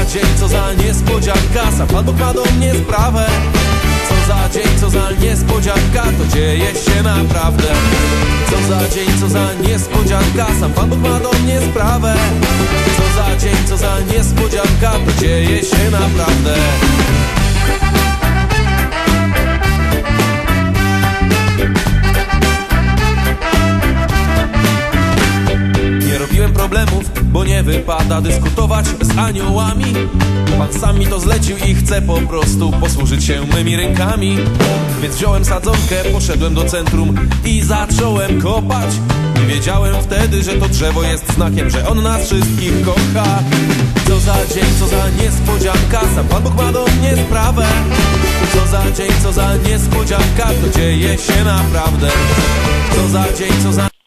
za dzień, co za niespodzianka. Ma do mnie sprawę Co za dzień, co za niespodzianka To dzieje się naprawdę. Co za dzień, co za niespodzianka Sam Pan Bóg ma do mnie sprawę Co za dzień, co za niespodzianka To dzieje się naprawdę bo nie wypada dyskutować z aniołami. Pan sam mi to zlecił i chce po prostu posłużyć się mymi rękami. Więc wziąłem sadzonkę, poszedłem do centrum i zacząłem kopać. Nie wiedziałem wtedy, że to drzewo jest znakiem, że on nas wszystkich kocha. Co za dzień, co za niespodzianka, sam Pan Bóg ma do mnie sprawę. Co za dzień, co za niespodzianka, to dzieje się naprawdę. Co za dzień, co za